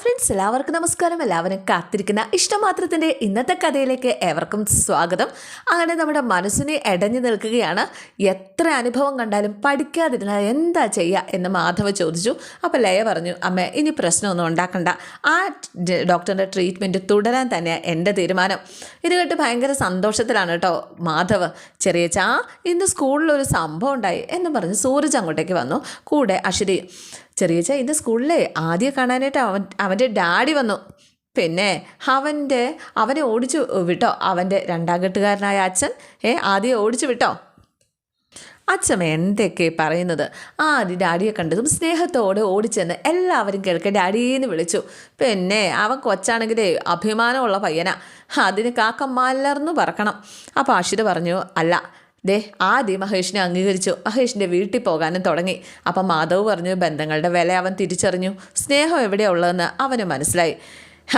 Friends എല്ലാവർക്കും നമസ്കാരം. എല്ലാവരും കാത്തിരിക്കുന്ന ഇഷ്ടമാത്രത്തിന്റെ ഇന്നത്തെ കഥയിലേക്ക് ഏവർക്കും സ്വാഗതം. അങ്ങനെ നമ്മുടെ മനസ്സിനെ ഇടഞ്ഞു നിൽക്കുകയാണ്. എത്ര അനുഭവം കണ്ടാലും പഠിക്കാതിരുന്നാൽ എന്താ ചെയ്യുക എന്ന് മാധവ ചോദിച്ചു. അപ്പോൾ ലയ പറഞ്ഞു അമ്മ ഇനി പ്രശ്നമൊന്നും ഉണ്ടാക്കണ്ട. ആ ഡോക്ടറിന്റെ ട്രീറ്റ്മെന്റ് തുടരാൻ തന്നെയാണ് എന്റെ തീരുമാനം. ഇത് കേട്ട് ഭയങ്കര സന്തോഷത്തിലാണ് കേട്ടോ മാധവ്. ചെറിയ ചാ ഇന്ന് സ്കൂളിലൊരു സംഭവം ഉണ്ടായി എന്ന് പറഞ്ഞ് സൂരജ് അങ്ങോട്ടേക്ക് വന്നു. കൂടെ അശ്വതി ചെറിയച്ച ഇന്ന് സ്കൂളിലെ ആദ്യം കാണാനായിട്ട് അവൻ അവന്റെ ഡാഡി വന്നു. പിന്നെ അവന്റെ അവനെ ഓടിച്ചു വിട്ടോ. അവന്റെ രണ്ടാം കെട്ടുകാരനായ അച്ഛൻ ഏ ആദ്യം ഓടിച്ചു വിട്ടോ. അച്ഛമ്മ എന്തൊക്കെ പറയുന്നത്? ആദ്യം ഡാഡിയെ കണ്ടതും സ്നേഹത്തോടെ ഓടിച്ചെന്ന് എല്ലാവരും കേൾക്കെ ഡാഡിയെന്ന് വിളിച്ചു. പിന്നെ അവൻ കൊച്ചാണെങ്കിലേ അഭിമാനമുള്ള പയ്യനാ. അതിന് കാക്ക മലർന്നു പറക്കണം. അപ്പോൾ അഷിത പറഞ്ഞു അല്ല ദേ ആദ്യം മഹേഷിനെ അംഗീകരിച്ചു. മഹേഷിന്റെ വീട്ടിൽ പോകാനും തുടങ്ങി. അപ്പം മാധവ് പറഞ്ഞു ബന്ധങ്ങളുടെ വില അവൻ തിരിച്ചറിഞ്ഞു. സ്നേഹം എവിടെയാണ് ഉള്ളതെന്ന് അവന് മനസ്സിലായി.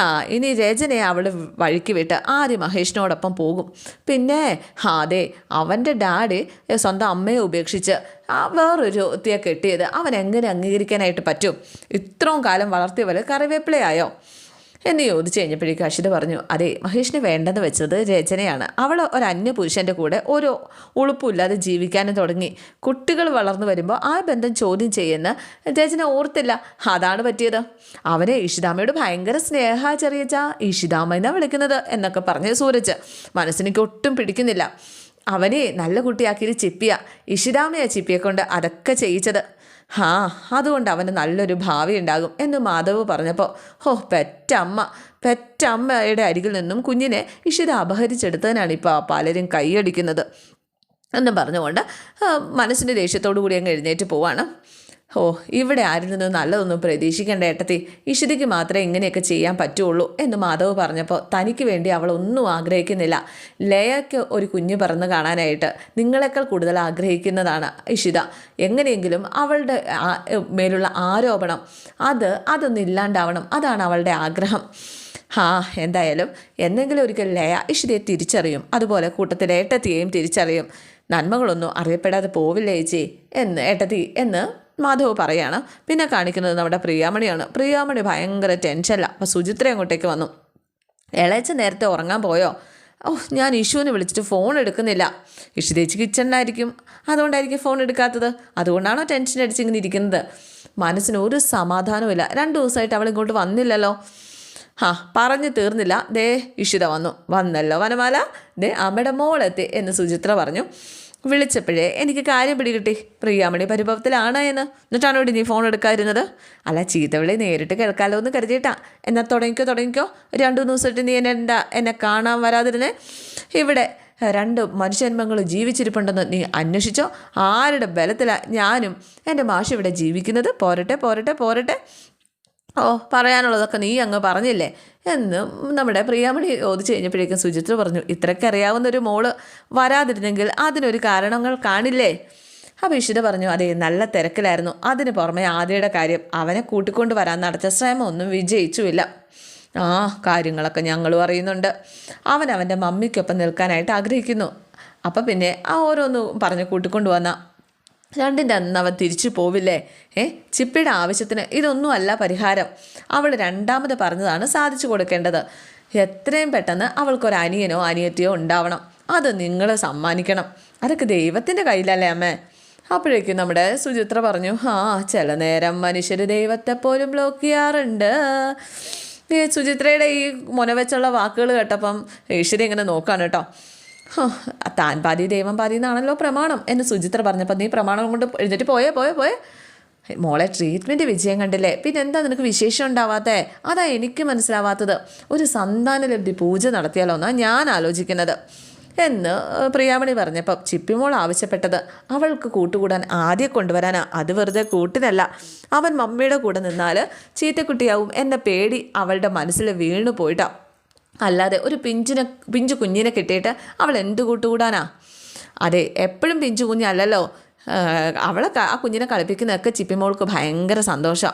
ആ ഇനി രചനയെ അവൾ വഴിക്ക് വിട്ട് ആദ്യം മഹേഷിനോടൊപ്പം പോകും. പിന്നെ അതെ അവന്റെ ഡാഡി സ്വന്തം അമ്മയെ ഉപേക്ഷിച്ച് വേറൊരു ഒത്തിയെ കെട്ടിയത് അവൻ എങ്ങനെ അംഗീകരിക്കാനായിട്ട് പറ്റും? ഇത്രയും കാലം വളർത്തിയവർ കറിവേപ്പിലയായോ? എന്ന് ചോദിച്ചു കഴിഞ്ഞപ്പോഴേക്കും അഷിത പറഞ്ഞു അതെ മഹേഷിന് വേണ്ടെന്ന് വെച്ചത് രചനയാണ്. അവൾ ഒരു അന്യ പുരുഷന്റെ കൂടെ ഒരു ഉളുപ്പില്ലാതെ ജീവിക്കാനും തുടങ്ങി. കുട്ടികൾ വളർന്നു വരുമ്പോൾ ആ ബന്ധം ചോദ്യം ചെയ്യുന്ന രചന ഓർത്തില്ല. അതാണ് പറ്റിയത്. അവനെ ഇഷിതാമയോട് ഭയങ്കര സ്നേഹ ചെറിയച്ച ഇഷിതാമ എന്നാണ് വിളിക്കുന്നത് എന്നൊക്കെ പറഞ്ഞ് സൂരജ്. മനസ്സിനെനിക്ക് ഒട്ടും പിടിക്കുന്നില്ല. അവനെ നല്ല കുട്ടിയാക്കിയത് ചിപ്പിയ. ഇഷിതാമയ ചിപ്പിയെ കൊണ്ട് അതൊക്കെ ചെയ്യിച്ചത്. ഹാ അതുകൊണ്ട് അവന് നല്ലൊരു ഭാവി ഉണ്ടാകും എന്ന് മാധവ് പറഞ്ഞപ്പോൾ ഹോ പെറ്റമ്മ പെറ്റമ്മയുടെ അരികിൽ നിന്നും കുഞ്ഞിനെ ഇഷിത അപഹരിച്ചെടുത്തതിനാണ് ഇപ്പോൾ പലരും കൈയടിക്കുന്നത്. എന്നും പറഞ്ഞുകൊണ്ട് മനസ്സിന്റെ ദേഷ്യത്തോടു കൂടി അങ്ങ് എഴുന്നേറ്റ് പോവാണ്. ഓ ഇവിടെ ആരിൽ നിന്ന് നല്ലതൊന്നും പ്രതീക്ഷിക്കേണ്ട ഏട്ടത്തി. ഇഷിതയ്ക്ക് മാത്രമേ ഇങ്ങനെയൊക്കെ ചെയ്യാൻ പറ്റുള്ളൂ എന്ന് മാധവ് പറഞ്ഞപ്പോൾ തനിക്ക് വേണ്ടി അവൾ ഒന്നും ആഗ്രഹിക്കുന്നില്ല. ലയയ്ക്ക് ഒരു കുഞ്ഞ് പറന്ന് കാണാനായിട്ട് നിങ്ങളെക്കാൾ കൂടുതൽ ആഗ്രഹിക്കുന്നതാണ് ഇഷിത. എങ്ങനെയെങ്കിലും അവളുടെ മേലുള്ള ആരോപണം അത് അതൊന്നും ഇല്ലാണ്ടാവണം. അതാണ് അവളുടെ ആഗ്രഹം. ഹാ എന്തായാലും എന്തെങ്കിലും ഒരിക്കൽ ലയ ഇഷിതയെ തിരിച്ചറിയും. അതുപോലെ കൂട്ടത്തിലെ ഏട്ടത്തിയെയും തിരിച്ചറിയും. നന്മകളൊന്നും അറിയപ്പെടാതെ പോവില്ല ചേച്ചി? എന്ന് ഏട്ടത്തി എന്ന് മാധവ് പറയാണ്. പിന്നെ കാണിക്കുന്നത് നമ്മുടെ പ്രിയാമണിയാണ്. പ്രിയാമണി ഭയങ്കര ടെൻഷനല്ല അപ്പോൾ സുചിത്ര അങ്ങോട്ടേക്ക് വന്നു. ഇളയച്ച നേരത്തെ ഉറങ്ങാൻ പോയോ? ഓ ഞാൻ ഇഷുവിനെ വിളിച്ചിട്ട് ഫോൺ എടുക്കുന്നില്ല. ഇഷു ചേച്ചി കിച്ചണിലായിരിക്കും അതുകൊണ്ടായിരിക്കും ഫോൺ എടുക്കാത്തത്. അതുകൊണ്ടാണോ ടെൻഷൻ അടിച്ചിങ്ങനെ ഇരിക്കുന്നത്? മനസ്സിന് ഒരു സമാധാനവുമില്ല. രണ്ട് ദിവസമായിട്ട് അവൾ ഇങ്ങോട്ട് വന്നില്ലല്ലോ. ആ പറഞ്ഞു തീർന്നില്ല. ദേ ഇഷിത വന്നു. വന്നല്ലോ വനമാല. ദേ അമ്മയുടെ മോളെത്തി എന്ന് സുചിത്ര പറഞ്ഞു. വിളിച്ചപ്പോഴേ എനിക്ക് കാര്യം പിടികിട്ടി. പ്രിയാമണി പരിഭവത്തിലാണ് എന്ന്. എന്നിട്ടാണോ നീ ഫോൺ എടുക്കാതിരുന്നത്? അല്ല ചീത്തവിളി നേരിട്ട് കേൾക്കാലോ എന്ന് കരുതിയിട്ടാ. എന്നാൽ തുടങ്ങിക്കോ തുടങ്ങിക്കോ. രണ്ടു മൂന്ന് ദിവസമായിട്ട് നീ എന്നെ എന്താ എന്നെ കാണാൻ വരാതിരുന്നേ? ഇവിടെ രണ്ട് മനുഷ്യന്മങ്ങൾ ജീവിച്ചിരിപ്പുണ്ടെന്ന് നീ അന്വേഷിച്ചോ? ആരുടെ ബലത്തിലാണ് ഞാനും എന്റെ മാഷ് ഇവിടെ ജീവിക്കുന്നത്? പോരട്ടെ പോരട്ടെ പോരട്ടെ. ഓ പറയാനുള്ളതൊക്കെ നീ അങ്ങ് പറഞ്ഞില്ലേ? എന്ന് നമ്മുടെ പ്രിയാമണി ചോദിച്ചു കഴിഞ്ഞപ്പോഴേക്കും സുചിത്ര പറഞ്ഞു ഇത്രയ്ക്ക് അറിയാവുന്ന ഒരു മോൾ വരാതിരുന്നെങ്കിൽ അതിനൊരു കാരണങ്ങൾ കാണില്ലേ? അപ്പോൾ പറഞ്ഞു അതെ നല്ല തിരക്കിലായിരുന്നു. അതിന് പുറമെ ആദ്യയുടെ കാര്യം. അവനെ കൂട്ടിക്കൊണ്ട് വരാൻ നടത്തിയ ശ്രമം ഒന്നും വിജയിച്ചുമില്ല ആ കാര്യങ്ങളൊക്കെ ഞങ്ങളും അറിയുന്നുണ്ട്. അവൻ അവന്റെ മമ്മിക്കൊപ്പം നിൽക്കാനായിട്ട് ആഗ്രഹിക്കുന്നു. അപ്പം പിന്നെ ആ ഓരോന്ന് പറഞ്ഞ് കൂട്ടിക്കൊണ്ടു വന്ന. രണ്ടിന്റെ അന്ന് അവൻ തിരിച്ചു പോവില്ലേ? ഏ ചിപ്പിയുടെ ആവശ്യത്തിന് ഇതൊന്നുമല്ല പരിഹാരം. അവൾ രണ്ടാമത് പറഞ്ഞതാണ് സാധിച്ചു കൊടുക്കേണ്ടത്. എത്രയും പെട്ടെന്ന് അവൾക്കൊരു അനിയനോ അനിയത്തിയോ ഉണ്ടാവണം. അത് നിങ്ങൾ സമ്മാനിക്കണം. അതൊക്കെ ദൈവത്തിന്റെ കയ്യിലല്ലേ അമ്മേ? അപ്പോഴേക്കും നമ്മുടെ സുചിത്ര പറഞ്ഞു ആ ചില നേരം മനുഷ്യർ ദൈവത്തെ പോലും ബ്ലോക്ക് ചെയ്യാറുണ്ട്. ഈ സുചിത്രയുടെ ഈ മുനവെച്ചുള്ള വാക്കുകൾ കേട്ടപ്പം ഈശ്വരി ഇങ്ങനെ നോക്കാണ് കേട്ടോ. താൻ പാതി ദൈവം പാതി എന്നാണല്ലോ പ്രമാണം എന്ന് സുചിത്ര പറഞ്ഞപ്പോൾ നീ പ്രമാണം കൊണ്ട് എഴുന്നേറ്റ് പോയേ പോയേ പോയേ. മോളെ ട്രീറ്റ്മെന്റ് വിജയം കണ്ടില്ലേ? പിന്നെ എന്താ നിനക്ക് വിശേഷം ഉണ്ടാവാത്തേ? അതാ എനിക്ക് മനസ്സിലാവാത്തത്. ഒരു സന്താനലബ്ധി പൂജ നടത്തിയാലോ എന്നാണ് ഞാൻ ആലോചിക്കുന്നത്. എന്ന് പ്രിയാമണി പറഞ്ഞപ്പം ചിപ്പിമോൾ ആവശ്യപ്പെട്ടത് അവൾക്ക് കൂട്ടുകൂടാൻ ആദ്യം കൊണ്ടുവരാനാ. അത് വെറുതെ കൂട്ടിനല്ല. അവൻ മമ്മിയുടെ കൂടെ നിന്നാൽ ചീത്തക്കുട്ടിയാവും എന്ന പേടി അവളുടെ മനസ്സിൽ വീണു പോയിട്ടാ അല്ലാതെ ഒരു പിഞ്ചിനെ പിഞ്ചു കുഞ്ഞിനെ കിട്ടിയിട്ട് അവൾ എന്ത് കൂട്ടുകൂടാനാ? അതെ എപ്പോഴും പിഞ്ചു കുഞ്ഞല്ലല്ലോ അവളെ ആ കുഞ്ഞിനെ കളിപ്പിക്കുന്നതൊക്കെ ചിപ്പിമോൾക്ക് ഭയങ്കര സന്തോഷം.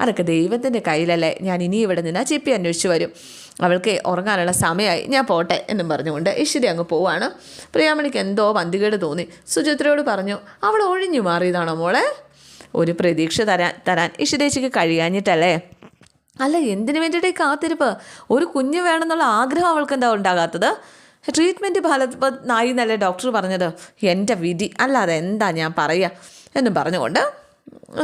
അതൊക്കെ ദൈവത്തിന്റെ കയ്യിലല്ലേ. ഞാൻ ഇനി ഇവിടെ നിന്ന് ആ ചിപ്പി അന്വേഷിച്ച് വരും. അവൾക്ക് ഉറങ്ങാനുള്ള സമയമായി. ഞാൻ പോട്ടെ എന്നും പറഞ്ഞുകൊണ്ട് ഇശ്വരി അങ്ങ് പോവാണ്. പ്രിയാമണിക്ക് എന്തോ വന്തികേട് തോന്നി. സുചിത്രയോട് പറഞ്ഞു അവൾ ഒഴിഞ്ഞു മാറിയതാണോ മോളെ? ഒരു പ്രതീക്ഷ തരാൻ തരാൻ ഇഷിതേച്ചിക്ക് കഴിയാഞ്ഞിട്ടല്ലേ? അല്ല എന്തിനു വേണ്ടിയിട്ട് കാത്തിരിപ്പ്? ഒരു കുഞ്ഞ് വേണമെന്നുള്ള ആഗ്രഹം അവൾക്ക് എന്താ ഉണ്ടാകാത്തത് ട്രീറ്റ്മെന്റ് ഫലനായി എന്നല്ലേ ഡോക്ടർ പറഞ്ഞത്? എന്റെ വിധി. അല്ലാതെ എന്താ ഞാൻ പറയുക എന്നും പറഞ്ഞുകൊണ്ട്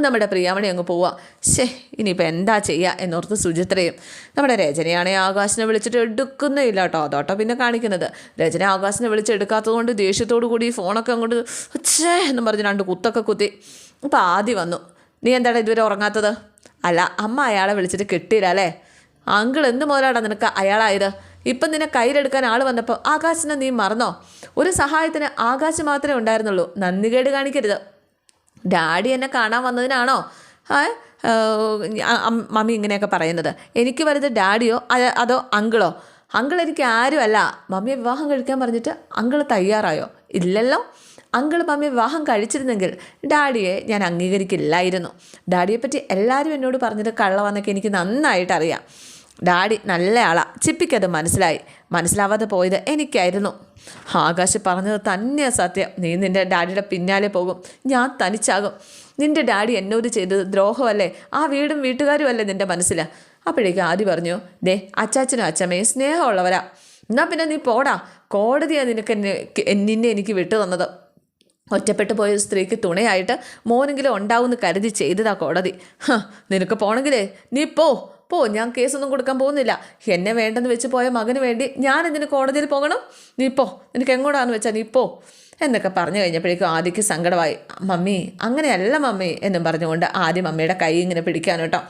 നമ്മുടെ പ്രിയാമണി അങ്ങ് പോവാ. ശേ ഇനിയിപ്പോൾ എന്താ ചെയ്യുക എന്നോർത്ത് സുചിത്രയും. നമ്മുടെ രചനയാണെ ആകാശിനെ വിളിച്ചിട്ട് എടുക്കുന്നേ ഇല്ല കേട്ടോ. അതോട്ടോ പിന്നെ കാണിക്കുന്നത്. രചന ആകാശിനെ വിളിച്ച് എടുക്കാത്തത് കൊണ്ട് ദേഷ്യത്തോടു കൂടി ഫോണൊക്കെ അങ്ങോട്ട് ഛേ എന്നും പറഞ്ഞ് രണ്ട് കുത്തൊക്കെ കുത്തി. അപ്പോൾ ആദ്യം വന്നു. നീ എന്താണ് ഇതുവരെ ഉറങ്ങാത്തത്? അല്ല അമ്മ അയാളെ വിളിച്ചിട്ട് കിട്ടിയില്ല അല്ലേ? അങ്കിൾ എന്ത് മുതലാടാ നിനക്ക് അയാളായത്? ഇപ്പം നിന്നെ കയ്യിലെടുക്കാൻ ആൾ വന്നപ്പോൾ ആകാശിനെ നീ മറന്നോ? ഒരു സഹായത്തിന് ആകാശ് മാത്രമേ ഉണ്ടായിരുന്നുള്ളൂ. നന്ദികേട് കാണിക്കരുത്. ഡാഡി എന്നെ കാണാൻ വന്നതിനാണോ? മമ്മി ഇങ്ങനെയൊക്കെ പറയുന്നത്. എനിക്ക് വലുത് ഡാഡിയോ അതോ അങ്കിളോ? അങ്കിൾ എനിക്ക് ആരുമല്ല. മമ്മിയെ വിവാഹം കഴിക്കാൻ പറഞ്ഞിട്ട് അങ്കിൾ തയ്യാറായോ? ഇല്ലല്ലോ. അങ്കിൾ മമ്മി വിവാഹം കഴിച്ചിരുന്നെങ്കിൽ ഡാഡിയെ ഞാൻ അംഗീകരിക്കില്ലായിരുന്നു. ഡാഡിയെപ്പറ്റി എല്ലാവരും എന്നോട് പറഞ്ഞത് കള്ളവന്നൊക്കെ എനിക്ക് നന്നായിട്ട് അറിയാം ഡാഡി നല്ല ആളാ ചിപ്പിക്കത് മനസ്സിലായി. മനസ്സിലാവാതെ പോയത് എനിക്കായിരുന്നു. ആകാശ് പറഞ്ഞത് തന്നെയാ സത്യം. നീ നിന്റെ ഡാഡിയുടെ പിന്നാലെ പോകും. ഞാൻ തനിച്ചാകും. നിന്റെ ഡാഡി എന്നോട് ചെയ്തത് ദ്രോഹമല്ലേ? ആ വീടും വീട്ടുകാരും അല്ലേ നിന്റെ മനസ്സിൽ അപ്പോഴേക്ക് ആദ്യം പറഞ്ഞു ദേ അച്ചാച്ചനും അച്ചമ്മയും സ്നേഹമുള്ളവരാ. എന്നാൽ പിന്നെ നീ പോടാ. കോടതിയാണ് നിനക്ക് എന്നെ നിന്നെ എനിക്ക് വിട്ടു തന്നത് ഒറ്റപ്പെട്ടു പോയ സ്ത്രീക്ക് തുണയായിട്ട് മോനെങ്കിലും ഉണ്ടാവുമെന്ന് കരുതി ചെയ്തതാ കോടതി. നിനക്ക് പോണെങ്കിലേ നീ പോ പോ ഞാൻ കേസൊന്നും കൊടുക്കാൻ പോകുന്നില്ല. എന്നെ വേണ്ടെന്ന് വെച്ച് പോയ മകന് വേണ്ടി ഞാൻ എന്തിന് കോടതിയിൽ പോകണം? നീ പോ നിനക്ക് എങ്ങോട്ടാന്ന് വെച്ചാൽ നീ പോ. എന്നൊക്കെ പറഞ്ഞു കഴിഞ്ഞപ്പോഴേക്കും ആദിക്ക് സങ്കടമായി. മമ്മി അങ്ങനെയല്ല മമ്മി എന്നും പറഞ്ഞുകൊണ്ട് ആദ്യം മമ്മിയുടെ കൈ ഇങ്ങനെ പിടിക്കാൻ കേട്ടോ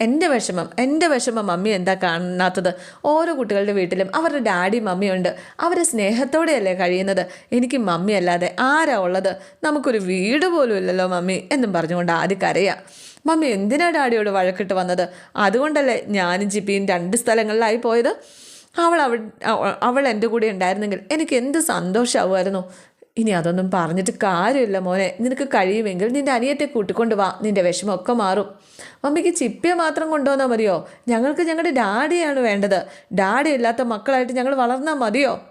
എന്റെ വിഷമം എന്റെ വിഷമം മമ്മി എന്താ കാണാത്തത്? ഓരോ കുട്ടികളുടെ വീട്ടിലും അവരുടെ ഡാഡി മമ്മിയുണ്ട്. അവർ സ്നേഹത്തോടെയല്ലേ കഴിയുന്നത്? എനിക്ക് മമ്മി അല്ലാതെ ആരാ ഉള്ളത്? നമുക്കൊരു വീട് പോലും ഇല്ലല്ലോ മമ്മി എന്നും പറഞ്ഞുകൊണ്ട് ആദ്യം കരയാ. മമ്മി എന്തിനാ ഡാഡിയോട് വഴക്കിട്ട് വന്നത്? അതുകൊണ്ടല്ലേ ഞാനും ജിപ്പിയും രണ്ട് സ്ഥലങ്ങളിലായി പോയത്. അവൾ അവൾ അവൾ എന്റെ കൂടെ ഉണ്ടായിരുന്നെങ്കിൽ എനിക്ക് എന്ത് സന്തോഷമാവുമായിരുന്നു? ഇനി അതൊന്നും പറഞ്ഞിട്ട് കാര്യമില്ല മോനെ. നിനക്ക് കഴിയുമെങ്കിൽ നിന്റെ അനിയത്തെ കൂട്ടിക്കൊണ്ട് വാ. നിന്റെ വിഷമമൊക്കെ മാറും. മമ്മിക്ക് ചിപ്പിയെ മാത്രം കൊണ്ടുവന്നാൽ മതിയോ? ഞങ്ങൾക്ക് ഞങ്ങളുടെ ഡാഡിയാണ് വേണ്ടത്. ഡാഡി ഇല്ലാത്ത മക്കളായിട്ട് ഞങ്ങൾ വളർന്നാൽ മതിയോ?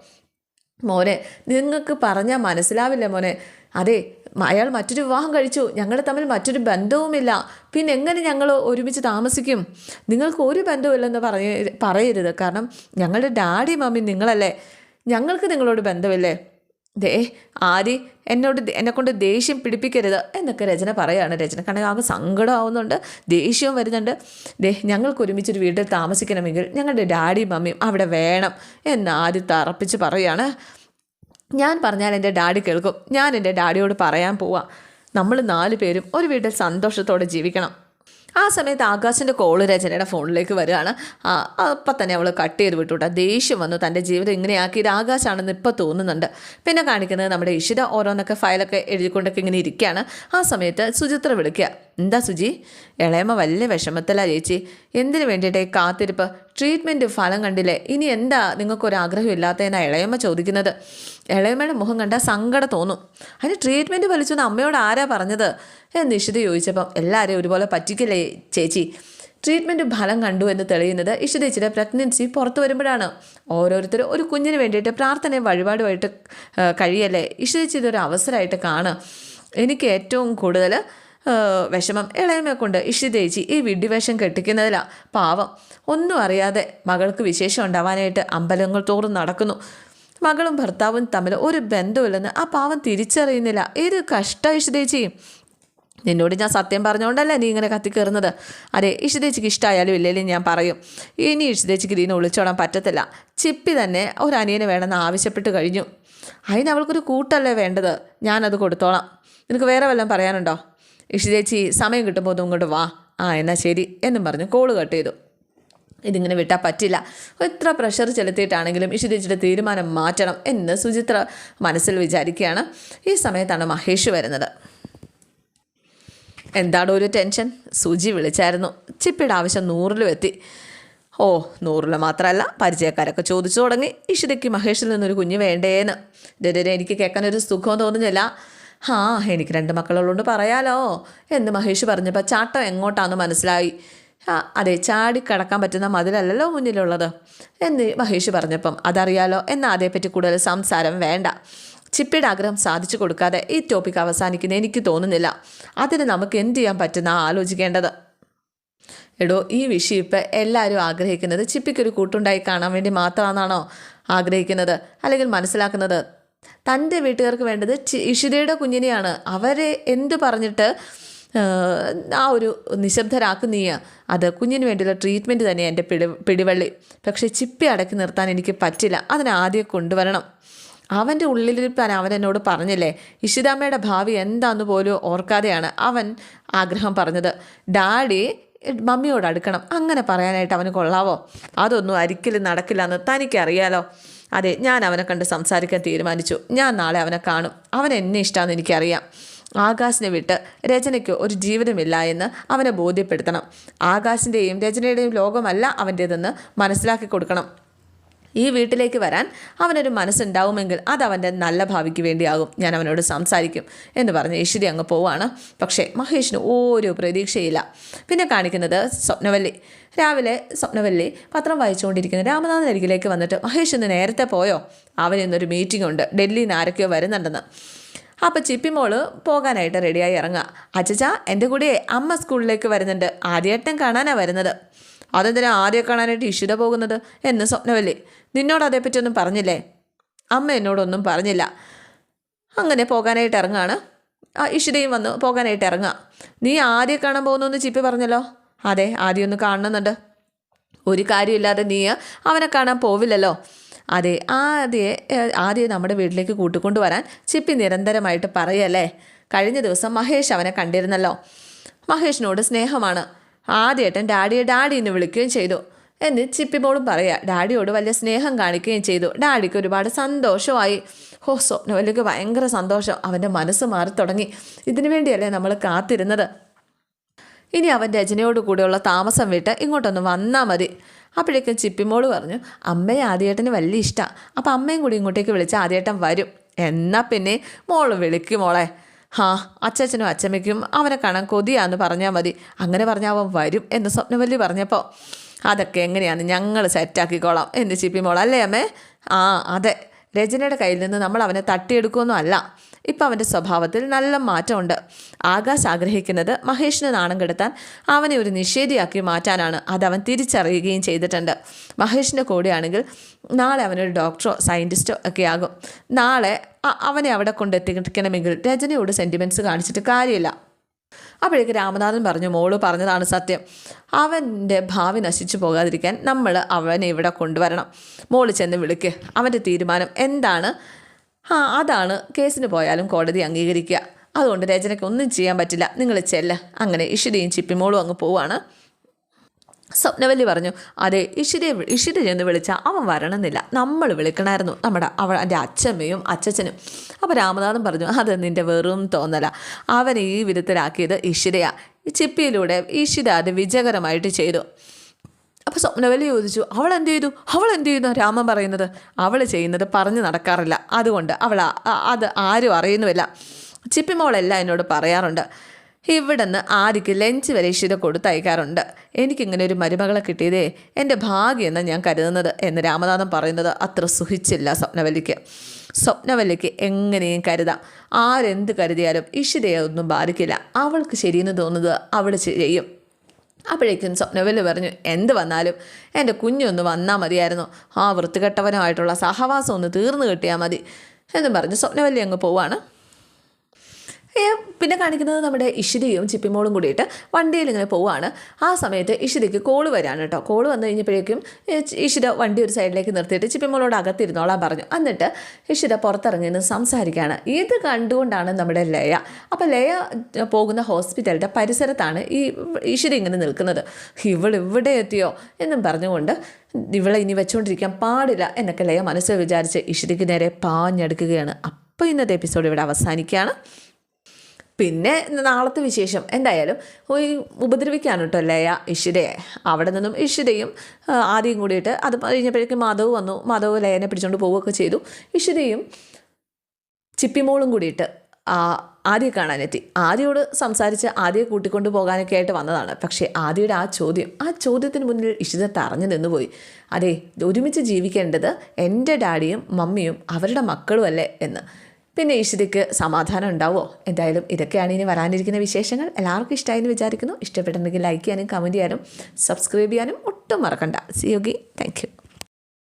മോനെ നിങ്ങൾക്ക് പറഞ്ഞാൽ മനസ്സിലാവില്ല മോനെ. അതെ അയാൾ മറ്റൊരു വിവാഹം കഴിച്ചു. ഞങ്ങൾ തമ്മിൽ മറ്റൊരു ബന്ധവുമില്ല. പിന്നെ എങ്ങനെ ഞങ്ങൾ ഒരുമിച്ച് താമസിക്കും? നിങ്ങൾക്ക് ഒരു ബന്ധവുമില്ലെന്ന് പറയ പറയരുത്. കാരണം ഞങ്ങളുടെ ഡാഡി മമ്മി നിങ്ങളല്ലേ. ഞങ്ങൾക്ക് നിങ്ങളോട് ബന്ധമില്ലേ? ദേ ആദി എന്നോട് എന്നെക്കൊണ്ട് ദേഷ്യം പിടിപ്പിക്കരുത് എന്നൊക്കെ രചന പറയാണ്. കാരണം ആകെ സങ്കടമാവുന്നുണ്ട് ദേഷ്യവും വരുന്നുണ്ട്. ദേ ഞങ്ങൾക്ക് ഒരുമിച്ചൊരു വീട്ടിൽ താമസിക്കണമെങ്കിൽ ഞങ്ങളുടെ ഡാഡിയും മമ്മിയും അവിടെ വേണം എന്ന് ആദി തറപ്പിച്ച് പറയാണ്. ഞാൻ പറഞ്ഞാൽ എന്റെ ഡാഡി കേൾക്കും. ഞാൻ എന്റെ ഡാഡിയോട് പറയാൻ പോവാം. നമ്മൾ നാല് പേരും ഒരു വീട്ടിൽ സന്തോഷത്തോടെ ജീവിക്കണം. ആ സമയത്ത് ആകാശിന്റെ കോൾ രചനയുടെ ഫോണിലേക്ക് വരികയാണ്. അപ്പം തന്നെ അവൾ കട്ട് ചെയ്ത് വിട്ടുവിട്ട ദേഷ്യം വന്നു. തന്റെ ജീവിതം ഇങ്ങനെയാക്കിയത് ആകാശാണെന്ന് ഇപ്പോൾ തോന്നുന്നുണ്ട്. പിന്നെ കാണിക്കുന്നത് നമ്മുടെ ഇഷിത ഓരോന്നൊക്കെ ഫയലൊക്കെ എഴുതിക്കൊണ്ടൊക്കെ ഇങ്ങനെ ഇരിക്കുകയാണ്. ആ സമയത്ത് സുചിത്ര വിളിക്കുക. എന്താ സുജി ഇളയമ്മ വലിയ വിഷമത്തിലാണ് ചേച്ചി. എന്തിനു വേണ്ടിയിട്ടേ കാത്തിരിപ്പ്? ട്രീറ്റ്മെന്റ് ഫലം കണ്ടില്ലേ? ഇനി എന്താ നിങ്ങൾക്കൊരാഗ്രഹം ഇല്ലാത്തതെന്നാണ് ഇളയമ്മ ചോദിക്കുന്നത്. ഇളയമ്മയുടെ മുഖം കണ്ടാൽ സങ്കടം തോന്നും. അതിന് ട്രീറ്റ്മെന്റ് വലിച്ചു എന്ന് അമ്മയോട് ആരാ പറഞ്ഞത്? എന്ന് നിഷിത ചോദിച്ചപ്പം എല്ലാവരെയും ഒരുപോലെ പറ്റിക്കല്ലേ ചേച്ചി? ട്രീറ്റ്മെന്റ് ഫലം കണ്ടു എന്ന് തെളിയുന്നത് ഇഷിതേച്ചിയുടെ പ്രഗ്നൻസി പുറത്തു വരുമ്പോഴാണ്. ഓരോരുത്തർ ഒരു കുഞ്ഞിന് വേണ്ടിയിട്ട് പ്രാർത്ഥനയും വഴിപാടുമായിട്ട് കഴിയല്ലേ? ഇഷിതേച്ചി ഇതൊരു അവസരമായിട്ട് കാണുക എനിക്ക് ഏറ്റവും കൂടുതൽ വിഷമം ഇളയമ്മ കൊണ്ട് ഇഷിതേച്ചി ഈ വിഡ്ഢിവേഷം കെട്ടിക്കുന്നതിലാ പാവം. ഒന്നും അറിയാതെ മകൾക്ക് വിശേഷം ഉണ്ടാവാനായിട്ട് അമ്പലങ്ങൾ തോറും നടക്കുന്നു. മകളും ഭർത്താവും തമ്മിൽ ഒരു ബന്ധമില്ലെന്ന് ആ പാവം തിരിച്ചറിയുന്നില്ല. ഏത് കഷ്ട ഇഷിതേച്ചി നിന്നോട് ഞാൻ സത്യം പറഞ്ഞുകൊണ്ടല്ലേ നീ ഇങ്ങനെ കത്തിക്കയറുന്നത് അതെ ഇഷിതേച്ചിക്ക് ഇഷ്ടമായാലും ഇല്ലെങ്കിലും ഞാൻ പറയും. ഇനി ഇഷിതേച്ചിക്ക് ഇതിനെ ഒളിച്ചോടാൻ പറ്റത്തില്ല. ചിപ്പി തന്നെ ഒരു അനിയനെ വേണമെന്ന് ആവശ്യപ്പെട്ട് കഴിഞ്ഞു. അതിന് അവൾക്കൊരു കൂട്ടല്ലേ വേണ്ടത്? ഞാനത് കൊടുത്തോളാം. നിനക്ക് വേറെ വല്ലതും പറയാനുണ്ടോ? ഇഷിതേച്ചി സമയം കിട്ടുമ്പോൾ ഇങ്ങോട്ട് വാ. ആ എന്നാൽ ശരി എന്നും പറഞ്ഞ്. കോൾ കട്ട് ചെയ്തു. ഇതിങ്ങനെ വിട്ടാൽ പറ്റില്ല. എത്ര പ്രഷർ ചെലുത്തിയിട്ടാണെങ്കിലും ഇഷിതേച്ചിയുടെ തീരുമാനം മാറ്റണം എന്ന് സുചിത്ര മനസ്സിൽ വിചാരിക്കുകയാണ്. ഈ സമയത്താണ് മഹേഷ് വരുന്നത്. എന്താണ് ഒരു ടെൻഷൻ സുജി വിളിച്ചായിരുന്നു. ചിപ്പിയുടെ ആവശ്യം നൂറിലും എത്തി. ഓ നൂറിൽ മാത്രമല്ല പരിചയക്കാരൊക്കെ ചോദിച്ചു തുടങ്ങി. ഇഷിതയ്ക്ക് മഹേഷിൽ നിന്നൊരു കുഞ്ഞ് വേണ്ടേന്ന്. എനിക്ക് കേൾക്കാൻ ഒരു സുഖം തോന്നുന്നില്ല. ആ എനിക്ക് രണ്ട് മക്കളുള്ളതുകൊണ്ട് പറയാലോ. എന്ന് മഹേഷ് പറഞ്ഞപ്പോൾ ചാട്ടം എങ്ങോട്ടാന്ന് മനസ്സിലായി. അതെ ചാടി കടക്കാൻ പറ്റുന്ന മതിലല്ലല്ലോ മുന്നിലുള്ളത്. എന്ന് മഹേഷ് പറഞ്ഞപ്പം അതറിയാലോ എന്നാൽ അതേപ്പറ്റി കൂടുതൽ സംസാരം വേണ്ട. ചിപ്പിയുടെ ആഗ്രഹം സാധിച്ചു കൊടുക്കാതെ ഈ ടോപ്പിക് അവസാനിക്കുന്ന എനിക്ക് തോന്നുന്നില്ല. അതിന് നമുക്ക് എന്ത് ചെയ്യാൻ പറ്റുന്ന ആലോചിക്കേണ്ടത്? എടോ ഈ വിഷയം ഇപ്പം എല്ലാവരും ആഗ്രഹിക്കുന്നത് ചിപ്പിക്കൊരു കൂട്ടുണ്ടായി കാണാൻ വേണ്ടി മാത്രമാണെന്നാണോ ആഗ്രഹിക്കുന്നത്? അല്ലെങ്കിൽ മനസ്സിലാക്കുന്നത് തന്റെ വീട്ടുകാർക്ക് വേണ്ടത് ഇഷിതയുടെ കുഞ്ഞിനെയാണ്. അവരെ എന്ത് പറഞ്ഞിട്ട് ആ ഒരു നിശബ്ദരാക്കുന്നീയ അത് കുഞ്ഞിന് വേണ്ടിയുള്ള ട്രീറ്റ്മെന്റ് തന്നെയാണ് എന്റെ പിടി പിടിവള്ളി. പക്ഷേ ചിപ്പി അടക്കി നിർത്താൻ എനിക്ക് പറ്റില്ല. അതിനെ ആദ്യം കൊണ്ടുവരണം. അവന്റെ ഉള്ളിലിരിപ്പാൻ അവൻ എന്നോട് പറഞ്ഞില്ലേ ഇഷിതാമ്മയുടെ ഭാവി എന്താന്ന് പോലും ഓർക്കാതെയാണ് അവൻ ആഗ്രഹം പറഞ്ഞത്. ഡാഡി മമ്മിയോട് അടുക്കണം. അങ്ങനെ പറയാനായിട്ട് അവന് കൊള്ളാവോ? അതൊന്നും ഒരിക്കലും നടക്കില്ല എന്ന് തനിക്കറിയാലോ. അതെ ഞാൻ അവനെ കണ്ട് സംസാരിക്കാൻ തീരുമാനിച്ചു. ഞാൻ നാളെ അവനെ കാണും. അവൻ എന്നെ ഇഷ്ടമാണെന്ന് എനിക്കറിയാം. ആകാശിനെ വിട്ട് രചനയ്ക്ക് ഒരു ജീവിതമില്ല എന്ന് അവനെ ബോധ്യപ്പെടുത്തണം. ആകാശിന്റെയും രചനയുടെയും ലോകമല്ല അവന്റേതെന്ന് മനസ്സിലാക്കി കൊടുക്കണം. ഈ വീട്ടിലേക്ക് വരാൻ അവനൊരു മനസ്സുണ്ടാവുമെങ്കിൽ അത് അവന്റെ നല്ല ഭാവിക്ക് വേണ്ടിയാകും. ഞാൻ അവനോട് സംസാരിക്കും എന്ന് പറഞ്ഞ് ഈശ്വരി അങ്ങ് പോവാണ്. പക്ഷേ മഹേഷിന് ഒരു പ്രതീക്ഷയില്ല. പിന്നെ കാണിക്കുന്നത് സ്വപ്നവല്ലി. രാവിലെ സ്വപ്നവല്ലി പത്രം വായിച്ചുകൊണ്ടിരിക്കുന്ന. രാമനാഥൻ അരികിലേക്ക് വന്നിട്ട് മഹേഷ് ഇന്ന് നേരത്തെ പോയോ? അവൻ ഇന്നൊരു മീറ്റിംഗ് ഉണ്ട്. ഡൽഹിയിൽ നിന്ന് ആരൊക്കെയോ വരുന്നുണ്ടെന്ന്. അപ്പോൾ ചിപ്പിമോൾ പോകാനായിട്ട് റെഡിയായി ഇറങ്ങുക. അച്ചച്ച എന്റെ കൂടെ അമ്മ സ്കൂളിലേക്ക് വരുന്നുണ്ട്. ആദ്യമായിട്ടും കാണാനാണ് വരുന്നത്. അതെന്തിനാ ആദ്യം കാണാനായിട്ട് ഇഷിത പോകുന്നത്? എന്ന് സ്വപ്നവല്ലേ. നിന്നോട് അതേപ്പറ്റിയൊന്നും പറഞ്ഞില്ലേ? അമ്മ എന്നോടൊന്നും പറഞ്ഞില്ല. അങ്ങനെ പോകാനായിട്ട് ഇറങ്ങാണ്. ആ ഇഷിതയും വന്നു പോകാനായിട്ട് ഇറങ്ങാം നീ ആദ്യം കാണാൻ പോകുന്നു എന്ന് ചിപ്പി പറഞ്ഞല്ലോ? അതെ ആദ്യം ഒന്ന് കാണുന്നുണ്ട് ഒരു കാര്യമില്ലാതെ നീ അവനെ കാണാൻ പോവില്ലല്ലോ. അതെ ആദ്യെ ആദ്യം നമ്മുടെ വീട്ടിലേക്ക് കൂട്ടിക്കൊണ്ടു വരാൻ ചിപ്പി നിരന്തരമായിട്ട് പറയല്ലേ? കഴിഞ്ഞ ദിവസം മഹേഷ് അവനെ കണ്ടിരുന്നല്ലോ. മഹേഷിനോട് സ്നേഹമാണ്. ആദ്യേട്ടൻ ഡാഡിയെ ഡാഡി എന്ന് വിളിക്കുകയും ചെയ്തു. എന്ന് ചിപ്പിമോളും പറയുക ഡാഡിയോട് വലിയ സ്നേഹം കാണിക്കുകയും ചെയ്തു. ഡാഡിക്ക് ഒരുപാട് സന്തോഷമായി. ഹോ സ്വപ്നവല്ലിക്ക് ഭയങ്കര സന്തോഷം. അവന്റെ മനസ്സ് മാറി തുടങ്ങി. ഇതിനു വേണ്ടിയല്ലേ നമ്മൾ കാത്തിരുന്നത്? ഇനി അവൻ രചനയോട് കൂടെയുള്ള താമസം വിട്ട് ഇങ്ങോട്ടൊന്ന് വന്നാൽ മതി. അപ്പോഴേക്കും ചിപ്പിമോൾ പറഞ്ഞു അമ്മയെ ആദ്യേട്ടന് വലിയ ഇഷ്ടമാണ് അപ്പം അമ്മയും കൂടി ഇങ്ങോട്ടേക്ക് വിളിച്ചാൽ ആദ്യേട്ടൻ വരും. എന്നാൽ പിന്നെ മോൾ വിളിക്കും മോളെ. ഹാ അച്ചാച്ചനും അച്ചമ്മയ്ക്കും അവനെ കാണാൻ കൊതിയാന്ന് പറഞ്ഞാൽ മതി. അങ്ങനെ പറഞ്ഞാൽ അവൻ വരും എന്ന് സ്വപ്നവല്ലി പറഞ്ഞപ്പോൾ അതൊക്കെ എങ്ങനെയാണ് ഞങ്ങൾ സെറ്റാക്കിക്കോളാം എന്ന് ചിപ്പി മോൾ അല്ലേ അമ്മേ? ആ അതെ. രചനയുടെ കയ്യിൽ നിന്ന് നമ്മൾ അവനെ തട്ടിയെടുക്കുമൊന്നും അല്ല. ഇപ്പം അവന്റെ സ്വഭാവത്തിൽ നല്ല മാറ്റമുണ്ട്. ആകാശ് ആഗ്രഹിക്കുന്നത് മഹേഷിനെ നാണം കെടുത്താൻ അവനെ ഒരു നിഷേധിയാക്കി മാറ്റാനാണ്. അത് അവൻ തിരിച്ചറിയുകയും ചെയ്തിട്ടുണ്ട്. മഹേഷിന്റെ കൂടെയാണെങ്കിൽ നാളെ അവനൊരു ഡോക്ടറോ സയന്റിസ്റ്റോ ഒക്കെ ആകും നാളെ അവനെ അവിടെ കൊണ്ടെത്തിക്കണമെങ്കിൽ രജനിയോട് സെന്റിമെന്റ്സ് കാണിച്ചിട്ട് കാര്യമില്ല. അപ്പോഴേക്ക് രാമനാഥൻ പറഞ്ഞു മോൾ പറഞ്ഞതാണ് സത്യം. അവന്റെ ഭാവി നശിച്ചു പോകാതിരിക്കാൻ നമ്മൾ അവനെ ഇവിടെ കൊണ്ടുവരണം. മോൾ ചെന്ന് വിളിക്ക്. അവന്റെ തീരുമാനം എന്താണ്? ആ അതാണ്. കേസിന് പോയാലും കോടതി അംഗീകരിക്കുക. അതുകൊണ്ട് രചനയ്ക്ക് ഒന്നും ചെയ്യാൻ പറ്റില്ല. നിങ്ങൾ ചെല്ല. അങ്ങനെ ഇഷിതയും ചിപ്പിമോളും അങ്ങ് പോവാണ്. സ്വപ്നവല്ലി പറഞ്ഞു അതെ ഇഷിരെ ഇഷിര ചെന്ന് വിളിച്ചാൽ അവൻ വരണമെന്നില്ല. നമ്മൾ വിളിക്കണമായിരുന്നു നമ്മുടെ അവൾ എന്റെ അച്ഛമ്മയും അച്ഛച്ചനും അപ്പോൾ രാമനാഥൻ പറഞ്ഞു അത് നിന്റെ വെറും തോന്നല. അവനെ ഈ വിധത്തിലാക്കിയത് ഇഷിരയാണ് ചിപ്പിയിലൂടെ ഇഷിര അത് വിജയകരമായിട്ട് ചെയ്തു. അപ്പോൾ സ്വപ്നവലി ചോദിച്ചു അവൾ എന്ത് ചെയ്തു അവൾ എന്ത് ചെയ്യുന്നു രാമൻ പറയുന്നത് അവൾ ചെയ്യുന്നത് പറഞ്ഞു നടക്കാറില്ല. അതുകൊണ്ട് അവൾ അത് ആരും അറിയുന്നുമില്ല. ചിപ്പിമോളെല്ലാം എന്നോട് പറയാറുണ്ട്. ഇവിടുന്ന് ആദിക്ക് ലഞ്ച് വരെ ഇഷിത കൊടുത്തയക്കാറുണ്ട് എനിക്കിങ്ങനെ ഒരു മരുമകളെ കിട്ടിയതേ എന്റെ ഭാഗ്യമെന്ന് ഞാൻ കരുതുന്നത് എന്ന് രാമനാഥൻ പറയുന്നത് അത്ര സുഹിച്ചില്ല സ്വപ്നവല്ലിക്ക്. സ്വപ്നവല്ലിക്ക് എങ്ങനെയും കരുതാം. ആരെന്ത് കരുതിയാലും ഇഷിതയെ ഒന്നും ബാധിക്കില്ല. അവൾക്ക് ശരിയെന്ന് തോന്നുന്നത് അവൾ ചെയ്യും. അപ്പോഴേക്കും സ്വപ്നവിൽ പറഞ്ഞു എന്ത് വന്നാലും എന്റെ കുഞ്ഞൊന്ന് വന്നാൽ മതിയായിരുന്നു. ആ വൃത്തികെട്ടവനുമായിട്ടുള്ള സഹവാസം ഒന്ന് തീർന്നു കിട്ടിയാൽ മതി എന്നും പറഞ്ഞ് സ്വപ്നവല്ലി അങ്ങ് പോവാണ്. പിന്നെ കാണിക്കുന്നത് നമ്മുടെ ഇഷിതയും ചിപ്പിമോളും കൂടിയിട്ട് വണ്ടിയിൽ ഇങ്ങനെ പോവുകയാണ് ആ സമയത്ത് ഇഷിതയ്ക്ക് കോൾ വരാണ് കേട്ടോ. കോൾ വന്നു കഴിഞ്ഞപ്പോഴേക്കും ഇഷിത വണ്ടി ഒരു സൈഡിലേക്ക് നിർത്തിയിട്ട് ചിപ്പിമോളോട് അകത്തിരുന്നോളാൻ പറഞ്ഞു. എന്നിട്ട് ഇഷിത പുറത്തിറങ്ങി നിന്ന് സംസാരിക്കുകയാണ്. ഇത് കണ്ടുകൊണ്ടാണ് നമ്മുടെ ലയ. അപ്പോൾ ലയ പോകുന്ന ഹോസ്പിറ്റലിന്റെ പരിസരത്താണ് ഈ ഇഷിത ഇങ്ങനെ നിൽക്കുന്നത്. ഇവൾ ഇവിടെ എത്തിയോ എന്നും പറഞ്ഞുകൊണ്ട് ഇവളെ ഇനി വെച്ചുകൊണ്ടിരിക്കാൻ പാടില്ല എന്നൊക്കെ ലയ മനസ്സിൽ വിചാരിച്ച് ഇഷിതയ്ക്ക് നേരെ പാഞ്ഞെടുക്കുകയാണ്. അപ്പോൾ ഇന്നത്തെ എപ്പിസോഡ് ഇവിടെ അവസാനിക്കുകയാണ്. പിന്നെ നാളത്തെ വിശേഷം. എന്തായാലും ഈ ഉപദ്രവിക്കാണ് കേട്ടോ ലയ ഇഷിതയെ. അവിടെ നിന്നും ഇഷിതയും ആദ്യം കൂടിയിട്ട് അത് കഴിഞ്ഞപ്പോഴേക്കും മാധവ് വന്നു. മാധവ് ലയനെ പിടിച്ചുകൊണ്ട് പോവുകയൊക്കെ ചെയ്തു. ഇഷിതയും ചിപ്പിമോളും കൂടിയിട്ട് ആദ്യം കാണാനെത്തി. ആദ്യയോട് സംസാരിച്ച് ആദ്യം കൂട്ടിക്കൊണ്ട് പോകാനൊക്കെ ആയിട്ട് വന്നതാണ്. പക്ഷേ ആദ്യയുടെ ആ ചോദ്യം ആ ചോദ്യത്തിന് മുന്നിൽ ഇഷിത തറഞ്ഞു നിന്നുപോയി. അതെ ഒരുമിച്ച് ജീവിക്കേണ്ടത് എന്റെ ഡാഡിയും മമ്മിയും അവരുടെ മക്കളും അല്ലേ എന്ന്. പിന്നെ ഈശ്വരിക്ക് സമാധാനം ഉണ്ടാവുമോ എന്തായാലും ഇതൊക്കെയാണ് ഇനി വരാനിരിക്കുന്ന വിശേഷങ്ങൾ. എല്ലാവർക്കും ഇഷ്ടമായി എന്ന് വിചാരിക്കുന്നു. ഇഷ്ടപ്പെട്ടിട്ടുണ്ടെങ്കിൽ ലൈക്ക് ചെയ്യാനും കമന്റ് ചെയ്യാനും സബ്സ്ക്രൈബ് ചെയ്യാനും ഒട്ടും മറക്കണ്ട. സി യോഗി താങ്ക്